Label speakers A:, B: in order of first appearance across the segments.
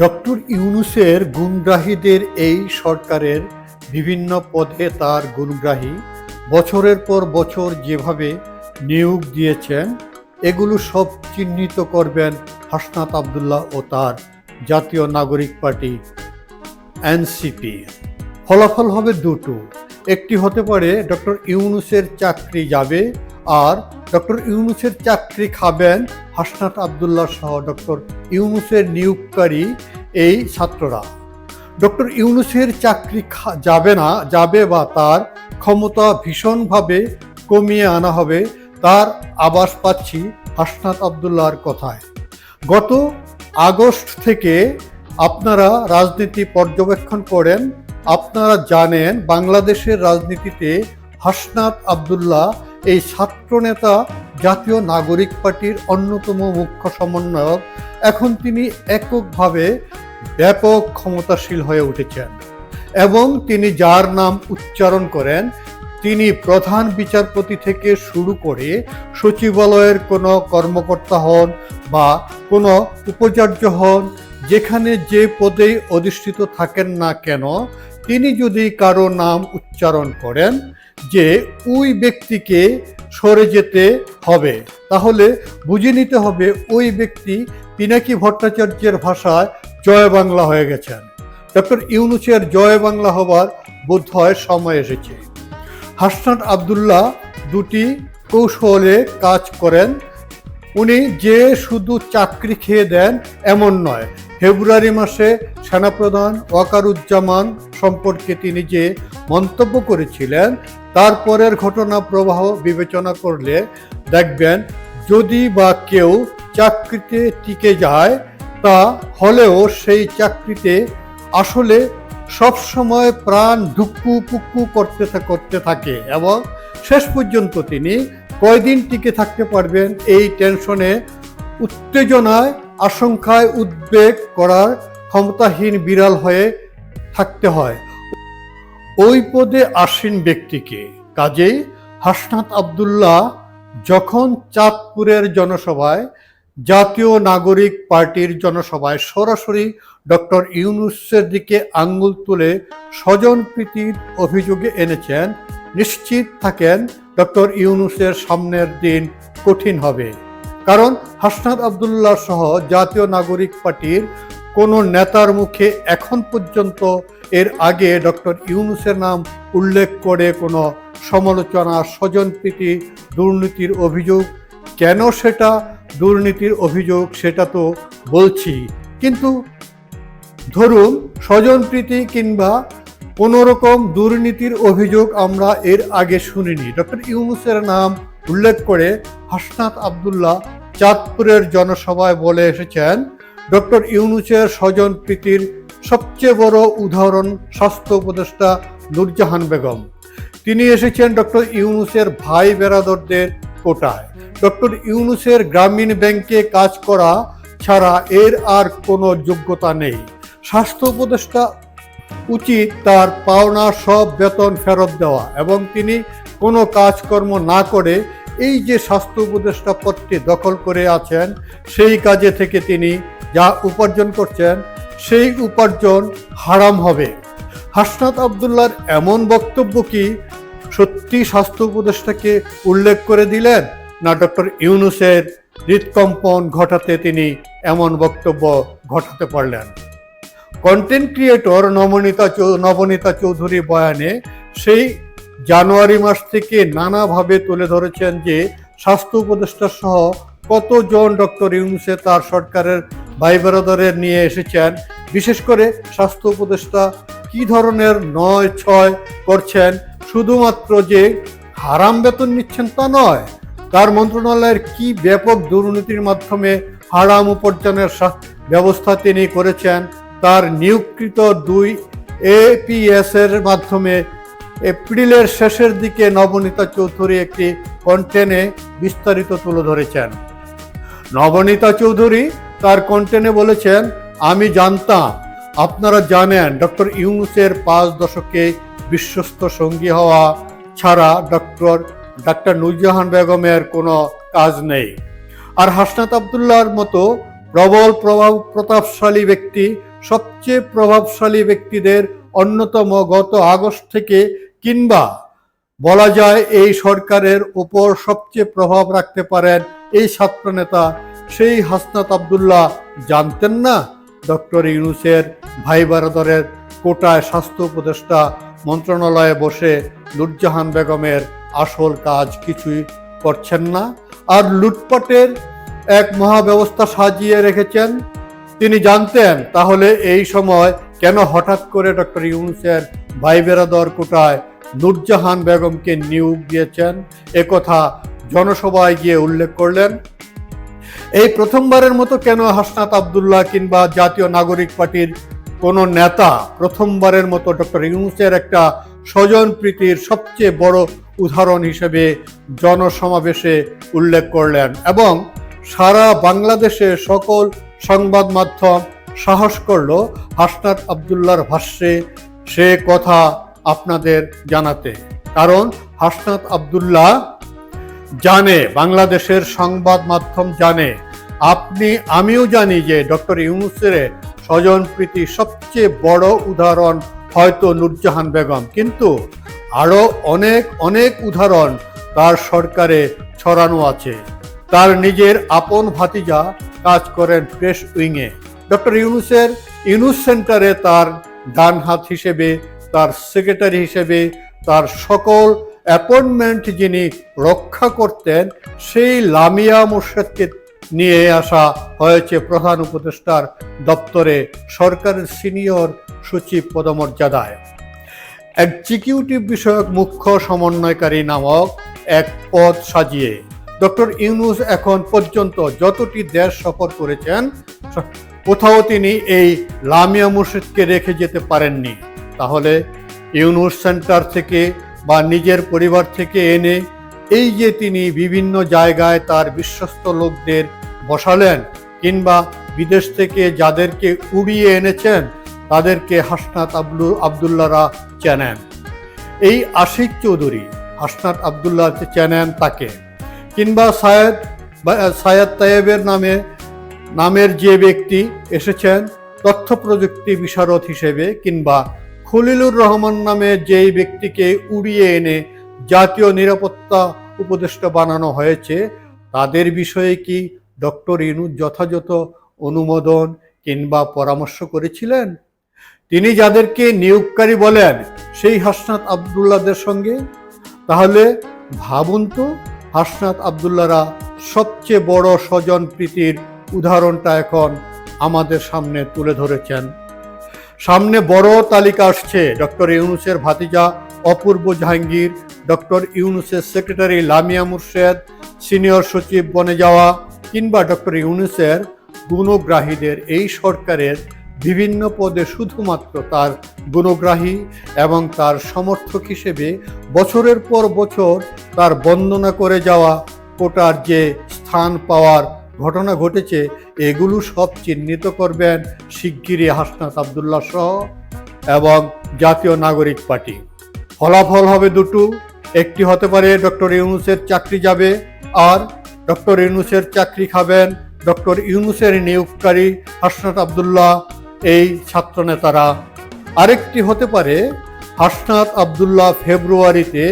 A: Doctor ইউনুসের গুণগ্রাহীদের এই সরকারের বিভিন্ন পদে তার গুণগ্রাহী বছরের পর বছর যেভাবে নিয়োগ দিয়েছেন, এগুলো সব চিহ্নিত করবেন হাসনাত আবদুল্লাহ ও তার জাতীয় নাগরিক পার্টি, এনসিপি। ফলাফল হবে দুটো। একটি হতে পারে ডক্টর ইউনুসের চাকরি যাবে আর ডক্টর ইউনুসের চাকরি খাবেন হাসনাত আবদুল্লাহ সহ ডক্টর ইউনুসের নিয়োগকারী এই ছাত্ররা। ডক্টর ইউনুসের চাকরি যাবে না, যাবে বা তার ক্ষমতা ভীষণভাবে কমিয়ে আনা হবে, তার আবাস পাচ্ছি হাসনাত আবদুল্লাহর কথায়। গত আগস্ট থেকে আপনারা রাজনীতি পর্যবেক্ষণ করেন, আপনারা জানেন বাংলাদেশের রাজনীতিতে হাসনাত আবদুল্লাহ এই ছাত্রনেতা জাতীয় নাগরিক পার্টির অন্যতম মুখ্য সমন্বয়ক। এখন তিনি এককভাবে ব্যাপক ক্ষমতাশীল হয়ে উঠেছেন এবং তিনি যার নাম উচ্চারণ করেন, তিনি প্রধান বিচারপতি থেকে শুরু করে সচিবালয়ের কোনো কর্মকর্তা হন বা কোনো উপাচার্য হন, যেখানে যে পদেই অধিষ্ঠিত থাকেন না কেন, তিনি যদি কারও নাম উচ্চারণ করেন যে ওই ব্যক্তিকে সরে যেতে হবে, তাহলে বুঝে নিতে হবে ওই ব্যক্তি পিনাকি ভট্টাচার্যের ভাষায় জয় বাংলা হয়ে গেছেন। ডক্টর ইউনুসের জয় বাংলা হবার বোধ হয় সময় এসেছে। হাসনাত আবদুল্লাহ দুটি কৌশলে কাজ করেন। উনি যে শুধু চাকরি খেয়ে দেন এমন নয়, ফেব্রুয়ারি মাসে সেনাপ্রধান ওয়াকারুজ্জামান সম্পর্কে তিনি যে মন্তব্য করেছিলেন তারপরের ঘটনা প্রবাহ বিবেচনা করলে দেখবেন যদি বা কেউ চাকরিতে টিকে যায় তা হলেও সেই চাকরিতে আসলে সব সময় প্রাণ ধুক্কু পুক্কু করতে করতে থাকে এবং শেষ পর্যন্ত তিনি কয়দিন টিকে থাকতে পারবেন এই টেনশনে, উত্তেজনায়, আশঙ্কায় উদ্বেগ করার ক্ষমতাহীন বিড়াল হয়ে থাকতে হয়। ওই পদে আসীন ব্যক্তিকে কাজেই হাসনাত আবদুল্লাহ যখন চাঁদপুরের জনসভায় জাতীয় নাগরিক পার্টির জনসভায় সরাসরি ডক্টর ইউনুসের দিকে আঙ্গুল তুলে স্বজনপ্রীতির অভিযোগে এনেছেন, নিশ্চিত থাকেন ডক্টর ইউনুসের সামনের দিন কঠিন হবে। কারণ হাসনাত আবদুল্লাহ সহ জাতীয় নাগরিক পার্টির কোনো নেতার মুখে এখন পর্যন্ত এর আগে ডক্টর ইউনুসের নাম উল্লেখ করে কোনো সমালোচনা স্বজনপ্রীতি দুর্নীতির অভিযোগ কেন সেটা দুর্নীতির অভিযোগ সেটা তো বলছি। কিন্তু ধরুন স্বজনপ্রীতি কিংবা কোনো রকম দুর্নীতির অভিযোগ আমরা এর আগে শুনিনি। ডক্টর ইউনুসের নাম উল্লেখ করে হাসনাত আবদুল্লাহ চাঁদপুরের জনসভায় বলে এসেছেন, ডক্টর ইউনুসের স্বজনপ্রীতির সবচেয়ে বড় উদাহরণ স্বাস্থ্য উপদেষ্টা নুরজাহান বেগম। তিনি এসেছেন ডক্টর ইউনুসের ভাই বেরাদরদের কোটায়। ডক্টর ইউনুসের গ্রামীণ ব্যাংকে কাজ করা ছাড়া এর আর কোনো যোগ্যতা নেই। স্বাস্থ্য উপদেষ্টা উচিত তার পাওনা সব বেতন ফেরত দেওয়া এবং তিনি কোনো কাজকর্ম না করে এই যে স্বাস্থ্য উপদেষ্টা পদটি দখল করে আছেন, সেই কাজে থেকে তিনি যা উপার্জন করছেন, সেই উপার্জন হারাম হবে। হাসনাত আবদুল্লার এমন বক্তব্য কি সত্যি স্বাস্থ্য উপদেষ্টাকে উল্লেখ করে দিলেন? না, ডক্টর ইউনুসের হৃদকম্পন ঘটাতে তিনি এমন বক্তব্য ঘটাতে পারলেন। কন্টেন্ট ক্রিয়েটর নবনীতা নবনীতা চৌধুরী বয়ানে সেই জানুয়ারি মাস থেকে নানাভাবে তুলে ধরেছেন যে স্বাস্থ্য উপদেষ্টা সহ কতজন ডক্টর ইউনুসে তার সরকারের ভাই বেরাদরের নিয়ে এসেছেন। বিশেষ করে স্বাস্থ্য উপদেষ্টা কি ধরনের নয় ছয় করছেন? শুধুমাত্র যে হারাম বেতন নিচ্ছেন তা নয় তার মন্ত্রণালয়ের কি ব্যাপক দুর্নীতির মাধ্যমে হারাম উপার্জনের ব্যবস্থা তিনি করেছেন, তার নিয়োগকৃত দুই এপিএস এর মাধ্যমে এপ্রিলের শেষের দিকে নবনীতা চৌধুরী একটি কন্টেনে বিস্তারিত তুলে ধরেছেন। নবনীতা চৌধুরী তার কন্টেনে বলেছেন, আমি জানতাম, আপনারা জানেন, ডক্টর ইউনুসের পাঁচ দশকে বিশ্বস্ত সঙ্গী হওয়া ছাড়া ডক্টর ডাক্তার নুরজাহান বেগমের কোনো কাজ নেই। আর হাসনাত আবদুল্লাহর মতো প্রবল প্রভাব প্রতাপশালী ব্যক্তি, সবচেয়ে প্রভাবশালী ব্যক্তিদের অন্যতম গত আগস্ট থেকে কিংবা বলা যায় এই সরকারের উপর সবচেয়ে প্রভাব রাখতে পারেন এই ছাত্রনেতা সেই হাসনাত আবদুল্লাহ। জানতেন না? ডক্টর ইউনুসের ভাই বারাদরের কোটায় স্বাস্থ্য উপদেষ্টা মন্ত্রণালয়ে বসে নুরজাহান বেগমের আসল কাজ কিছুই করছেন না। আর লুটপাটের এক মহাব্যবস্থা সাজিয়ে রেখেছেন। তিনি জানতেন, তাহলে এই সময় কেন হঠাৎ করে ডক্টর ইউনুসের ভাই বেরাদর কোটায় নুরজাহান বেগমকে নিয়োগ দিয়েছেন? একথা জনসভায় গিয়ে উল্লেখ করলেন। এই প্রথমবারের মতো কেন হাসনাত আবদুল্লাহ কিংবা জাতীয় নাগরিক পার্টির কোনো নেতা প্রথমবারের মতো ডক্টর ইউনুসের একটা স্বজন প্রীতির সবচেয়ে বড় উদাহরণ হিসেবে জনসমাবেশে উল্লেখ করলেন এবং সারা বাংলাদেশে সকল সংবাদ মাধ্যম সাহস করল হাসনাত আবদুল্লাহর ভাষ্যে সে কথা আপনাদের জানাতে। কারণ হাসনাত আবদুল্লাহ জানে, বাংলাদেশের সংবাদ মাধ্যম জানে। আপনি, আমিও জানি যে ডক্টর ইউনুসের স্বজন প্রীতি সবচেয়ে বড় উদাহরণ হয়তো নুরজাহান বেগম। কিন্তু আরও অনেক অনেক উদাহরণ তার সরকারে ছড়ানো আছে। তার নিজের আপন ভাতিজা কাজ করেন প্রেস উইংয়ে। ডক্টর ইউনুসের ইউনুস সেন্টারে তার ডান হাত হিসেবে, তার সেক্রেটারি হিসেবে, তার সকল অ্যাপয়েন্টমেন্ট যিনি রক্ষা করতেন, সেই লামিয়া মুর্শেদকে নিয়ে আসা হয়েছে প্রধান উপদেষ্টার দপ্তরে। সরকারের সিনিয়র সচিব পদমর্যাদায়। এক্সিকিউটিভ বিষয়ক মুখ্য সমন্বয়কারী নামক এক পদ সাজিয়ে ডক্টর ইউনুস এখন পর্যন্ত যতটি দেশ সফর করেছেন, কোথাও তিনি এই লামিয়া মুর্শিদকে রেখে যেতে পারেননি। তাহলে ইউনুস সেন্টার থেকে বা নিজের পরিবার থেকে এনে এই যে তিনি বিভিন্ন জায়গায় তার বিশ্বস্ত লোকদের বসালেন কিংবা বিদেশ থেকে যাদেরকে উড়িয়ে এনেছেন তাদেরকে হাসনাত আব্দু আবদুল্লাহরা চেনেন। এই আশিক চৌধুরী হাসনাত আবদুল্লাহ চেনেন তাকে, কিংবা সায়েদ সায়েদ তায়েবের নামে, নামের যে ব্যক্তি এসেছেন, তথ্য প্রযুক্তি বিশারদ হিসেবে, কিংবা খলিলুর রহমান নামে যেই ব্যক্তিকে উড়িয়ে এনে জাতীয় নিরাপত্তা উপদেষ্টা বানানো হয়েছে, তাদের বিষয়ে কি ডক্টর ইনু যথাযথ অনুমোদন কিংবা পরামর্শ করেছিলেন? তিনি যাদেরকে নিয়োগকারী বলেন, সেই হাসনাত আবদুল্লাদের সঙ্গে। তাহলে ভাবুন তো, হাসনাত আবদুল্লারা সবচেয়ে বড় স্বজন প্রীতির উদাহরণটা এখন আমাদের সামনে তুলে ধরেছেন। সামনে বড় তালিকা আসছে, ডক্টর ইউনুসের ভাতিজা অপূর্ব জাহাঙ্গীর, ডক্টর ইউনুসের সেক্রেটারি লামিয়া মুর্শেদ, সিনিয়র সচিব বনে যাওয়া, কিংবা ডক্টর ইউনুসের গুণগ্রাহীদের এই সরকারের বিভিন্ন পদে শুধুমাত্র তার গুণগ্রাহী এবং তার সমর্থক হিসেবে বছরের পর বছর তার বন্দনা করে যাওয়া কোটার যে স্থান পাওয়ার ঘটনা ঘটেছে, এগুলো সব চিহ্নিত করবেন শিগগিরই হাসনাত আবদুল্লাহ সহ এবং জাতীয় নাগরিক পার্টি। ফলাফল হবে দুটো। একটি হতে পারে ডক্টর ইউনুসের চাকরি যাবে আর ডক্টর ইউনুসের চাকরি খাবেন ডক্টর ইউনুসের নিয়োগকারী হাসনাত আবদুল্লাহ এই ছাত্র নেতারা আরেকটি হতে পারে, হাসনাত আবদুল্লাহ ফেব্রুয়ারিতে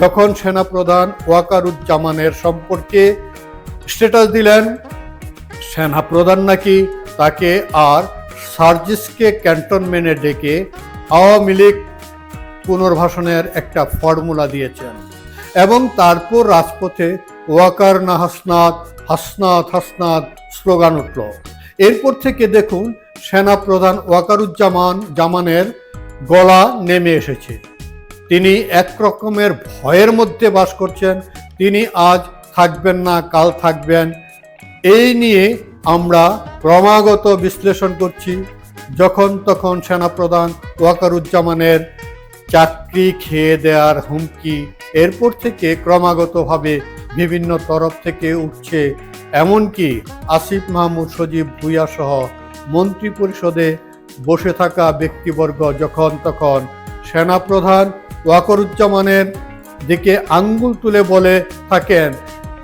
A: যখন সেনাপ্রধান ওয়াকারুজ্জামানের সম্পর্কে স্ট্যাটাস দিলেন, সেনাপ্রধান নাকি তাকে আর সার্জিসকে ক্যান্টনমেন্টে ডেকে আওয়ামী লীগ পুনর্বাসনের একটা ফর্মুলা দিয়েছেন এবং তারপর রাজপথে ওয়াকার না হাসনাত হাসনাত হাসনাত স্লোগান উঠল। এরপর থেকে দেখুন সেনাপ্রধান ওয়াকারুজ্জামান জামানের গলা নেমে এসেছে। তিনি এক রকমের ভয়ের মধ্যে বাস করছেন, তিনি আজ থাকবেন না, কাল থাকবেন। এই নিয়ে আমরা ক্রমাগত বিশ্লেষণ করছি, যখন তখন সেনাপ্রধান ওয়াকারুজ্জামানের চাকরি খেয়ে দেওয়ার হুমকি, এরপর থেকে ক্রমাগতভাবে বিভিন্ন তরফ থেকে উঠছে। এমনকি আসিফ মাহমুদ সজীব ভুইয়া মন্ত্রী পরিষদে বসে থাকা ব্যক্তিবর্গ যখন তখন সেনাপ্রধান ওয়াকরুজ্জামানের দিকে আঙ্গুল তুলে বলে থাকেন,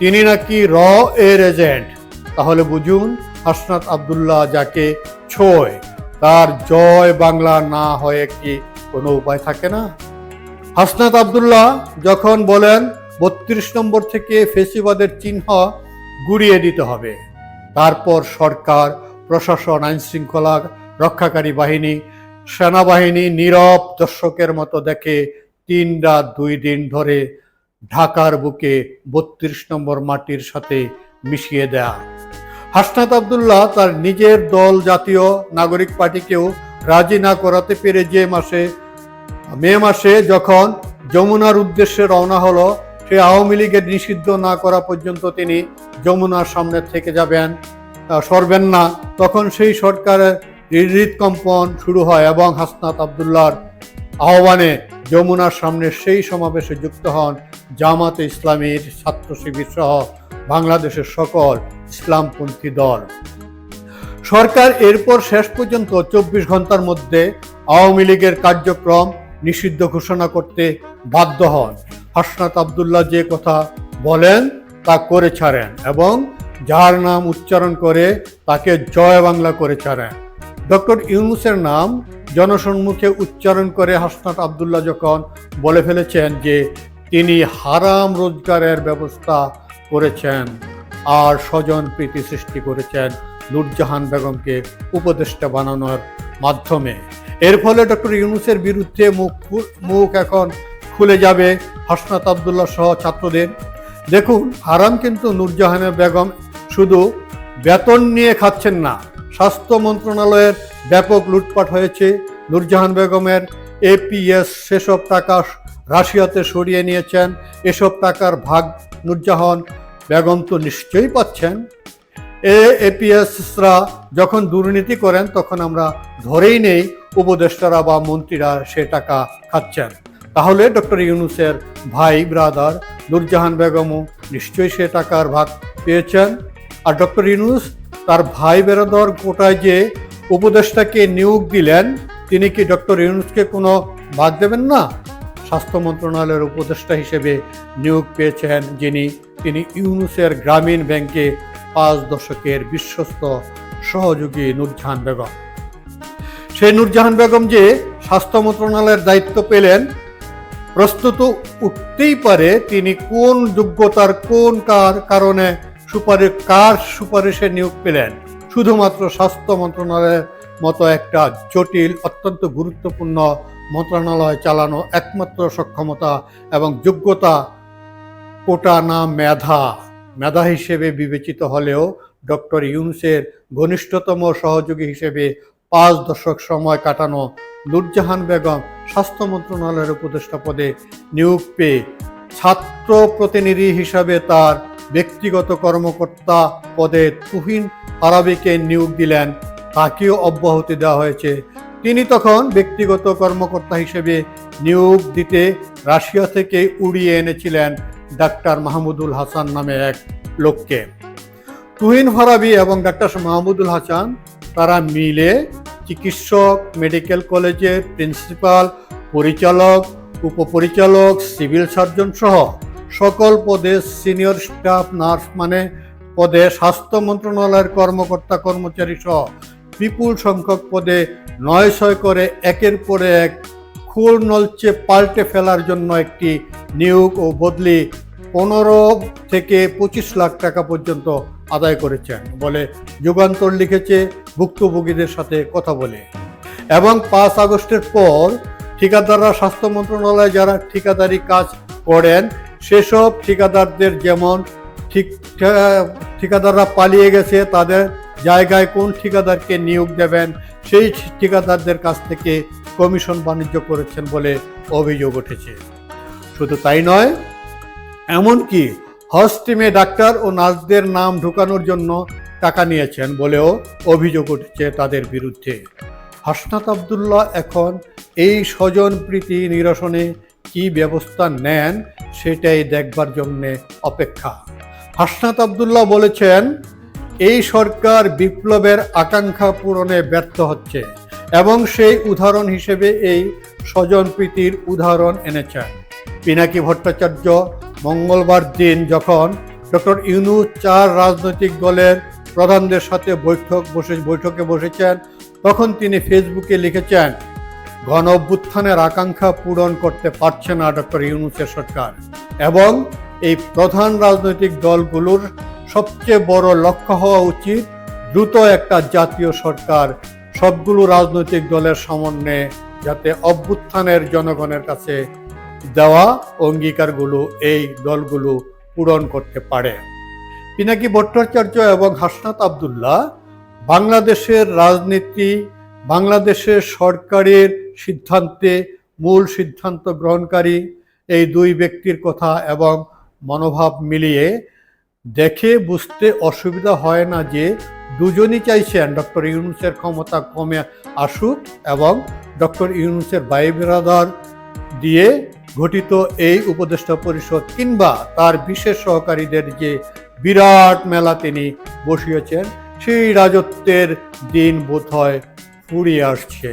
A: তিনি নাকি র এর এজেন্ট। তাহলে বুঝুন হাসনাত আবদুল্লাহ যাকে ছয়, তার জয় বাংলা না হয়ে কি কোনো উপায় থাকে না? হাসনাত আবদুল্লাহ যখন বলেন, বত্রিশ নম্বর থেকে ফেসিবাদের চিহ্ন গুড়িয়ে দিতে হবে, তারপর সরকার প্রশাসন আইন শৃঙ্খলা রক্ষাকারী বাহিনী, সেনাবাহিনী নীরব দর্শকের মতো দেখে তিন রাত দুই দিন ধরে ঢাকার বুকে বত্রিশ নম্বর মাটির সাথে মিশিয়ে দেয়া। হাসনাত আবদুল্লাহ তার নিজের দল জাতীয় নাগরিক পার্টিকেও রাজি না করাতে পেরে যে মাসে, মে মাসে যখন যমুনার উদ্দেশ্যে রওনা হলো, সে আওয়ামী লীগের নিষিদ্ধ না করা পর্যন্ত তিনি যমুনার সামনে থেকে যাবেন। সরবেন না, তখন সেই সরকারের হৃদকম্পন শুরু হয় এবং হাসনাত আবদুল্লাহর আহ্বানে যমুনার সামনে সেই সমাবেশে যুক্ত হন জামাতে ইসলামীর ছাত্র শিবির সহ বাংলাদেশের সকল ইসলামপন্থী দল। সরকার এরপর শেষ পর্যন্ত চব্বিশ ঘণ্টার মধ্যে আওয়ামী লীগের কার্যক্রম নিষিদ্ধ ঘোষণা করতে বাধ্য হন। হাসনাত আবদুল্লাহ যে কথা বলেন তা করে ছাড়েন এবং যার নাম উচ্চারণ করে তাকে জয় বাংলা করে ছাড়েন ডক্টর ইউনুসের নাম জনসম্মুখে উচ্চারণ করে হাসনাত আবদুল্লাহ যখন বলে ফেলেছেন যে তিনি হারাম রোজগারের ব্যবস্থা করেছেন আর স্বজন প্রীতি সৃষ্টি করেছেন নূরজাহান বেগমকে উপদেষ্টা বানানোর মাধ্যমে। এর ফলে ডক্টর ইউনুসের বিরুদ্ধে মুখ মুখ এখন খুলে যাবে হাসনাত আবদুল্লাহ সহ ছাত্রদের। দেখুন, হারাম কিন্তু নূরজাহানের বেগম শুধু বেতন নিয়ে খাচ্ছেন না, স্বাস্থ্য মন্ত্রণালয়ের ব্যাপক লুটপাট হয়েছে। নূরজাহান বেগমের এপিএস সেসব টাকা রাশিয়াতে সরিয়ে নিয়েছেন। এসব টাকার ভাগ নূরজাহান বেগম তো নিশ্চয়ই পাচ্ছেন। এ এপিএসরা যখন দুর্নীতি করেন, তখন আমরা ধরেই নেই উপদেষ্টারা বা মন্ত্রীরা সে টাকা খাচ্ছেন। তাহলে ডক্টর ইউনুসের ভাই, ব্রাদার নূরজাহান বেগমও নিশ্চয়ই সে টাকার ভাগ পেয়েছেন। আর ডক্টর ইউনুস তার ভাই বেরাদর কোটায় যে উপদেষ্টাকে নিয়োগ দিলেন, তিনি কি ডক্টর ইউনুসকে কোনো ভাগ দেবেন না? স্বাস্থ্য মন্ত্রণালয়ের উপদেষ্টা হিসেবে নিয়োগ পেয়েছেন যিনি। তিনি ইউনুসের গ্রামীণ ব্যাংকে পাঁচ দশকের বিশ্বস্ত সহযোগী নূরজাহান বেগম। সেই নূরজাহান বেগম যে স্বাস্থ্য মন্ত্রণালয়ের দায়িত্ব পেলেন, প্রস্তুত উঠতেই পারে তিনি কোন যোগ্যতার কোন কার, কারণে সুপারিশ কার সুপারিশে নিয়োগ পেলেন? শুধুমাত্র স্বাস্থ্য মন্ত্রণালয়ের মতো একটা জটিল, অত্যন্ত গুরুত্বপূর্ণ মন্ত্রণালয় চালানো একমাত্র সক্ষমতা এবং যোগ্যতা কোটা না মেধা। মেধা হিসেবে বিবেচিত হলেও ডক্টর ইউনুসের ঘনিষ্ঠতম সহযোগী হিসেবে পাঁচ দশক সময় কাটানো নূরজাহান বেগম স্বাস্থ্য মন্ত্রণালয়ের উপদেষ্টা পদে নিয়োগ পেয়ে ছাত্র প্রতিনিধি হিসাবে তার ব্যক্তিগত কর্মকর্তা পদে তুহিন আরাবিকে নিয়োগ দিলেন, তাকেও অব্যাহতি দেওয়া হয়েছে। তিনি তখন ব্যক্তিগত কর্মকর্তা হিসেবে নিয়োগ দিতে রাশিয়া থেকে উড়িয়ে এনেছিলেন ডাক্তার মাহমুদুল হাসান নামে এক লোককে। তুহিন ফরাবি এবং ডাক্তার মাহমুদুল হাসান, তারা মিলে চিকিৎসক, মেডিকেল কলেজের প্রিন্সিপাল, পরিচালক, উপপরিচালক, সিভিল সার্জন সহ সকল পদে সিনিয়র স্টাফ, নার্স মানে পদে স্বাস্থ্য মন্ত্রণালয়ের কর্মকর্তা কর্মচারী সহ বিপুল সংখ্যক পদে নয় ছয় করে একের পরে এক খুর নলচে পাল্টে ফেলার জন্য একটি নিয়োগ ও বদলি পনেরো থেকে পঁচিশ লাখ টাকা পর্যন্ত আদায় করেছেন বলে যুগান্তর লিখেছে ভুক্তভোগীদের সাথে কথা বলে। এবং পাঁচ আগস্টের পর ঠিকাদাররা স্বাস্থ্য মন্ত্রণালয়ে যারা ঠিকাদারি কাজ করেন সেসব ঠিকাদারদের যেমন ঠিক ঠিকাদাররা পালিয়ে গেছে, তাদের জায়গায় কোন ঠিকাদারকে নিয়োগ দেবেন, সেই ঠিকাদারদের কাছ থেকে কমিশন বাণিজ্য করেছেন বলে অভিযোগ উঠেছে। শুধু তাই নয়, এমনকি হজ টিমে ডাক্তার ও নার্সদের নাম ঢুকানোর জন্য টাকা নিয়েছেন বলেও অভিযোগ উঠেছে তাদের বিরুদ্ধে। হাসনাত আবদুল্লাহ এখন এই স্বজন প্রীতি নিরসনে কি ব্যবস্থা নেন সেটাই দেখবার জন্যে অপেক্ষা। হাসনাত আবদুল্লাহ বলেছেন, এই সরকার বিপ্লবের আকাঙ্ক্ষা পূরণে ব্যর্থ হচ্ছে এবং সেই উদাহরণ হিসেবে এই স্বজন প্রীতির উদাহরণ এনেছেন। পিনাকি ভট্টাচার্য মঙ্গলবার দিন যখন ডক্টর ইউনু চার রাজনৈতিক দলের প্রধানদের সাথে বৈঠক বসে বৈঠকে বসেছেন, তখন তিনি ফেসবুকে লিখেছেন গণ অভ্যুত্থানের আকাঙ্ক্ষা পূরণ করতে পারছে না ডক্টর ইউনুসের সরকার। এবং এই প্রধান রাজনৈতিক দলগুলোর সবচেয়ে বড় লক্ষ্য হওয়া উচিত দ্রুত একটা জাতীয় সরকার, সবগুলো রাজনৈতিক দলের সমন্বয়ে যাতে অভ্যুত্থানের জনগণের কাছে দেওয়া অঙ্গীকারগুলো এই দলগুলো পূরণ করতে পারে। পিনাকি ভট্টাচার্য এবং হাসনাত আবদুল্লাহ বাংলাদেশের রাজনীতি, বাংলাদেশের সরকারের সিদ্ধান্তে, মূল সিদ্ধান্ত গ্রহণকারী এই দুই ব্যক্তির কথা এবং মনোভাব মিলিয়ে দেখে বুঝতে অসুবিধা হয় না যে দুজনই চাইছেন ডক্টর ইউনুসের ক্ষমতা কমে আসুক এবং ডক্টর ইউনুসের ভাই বিরাদার দিয়ে গঠিত এই উপদেষ্টা পরিষদ কিংবা তার বিশেষ সহকারীদের যে বিরাট মেলা তিনি বসিয়েছেন, সেই রাজত্বের দিন বোধ হয় ফুরিয়ে আসছে।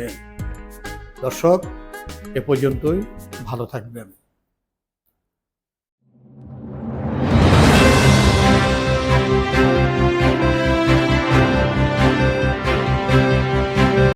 A: দর্শক এ পর্যন্তই ভালো থাকবেন।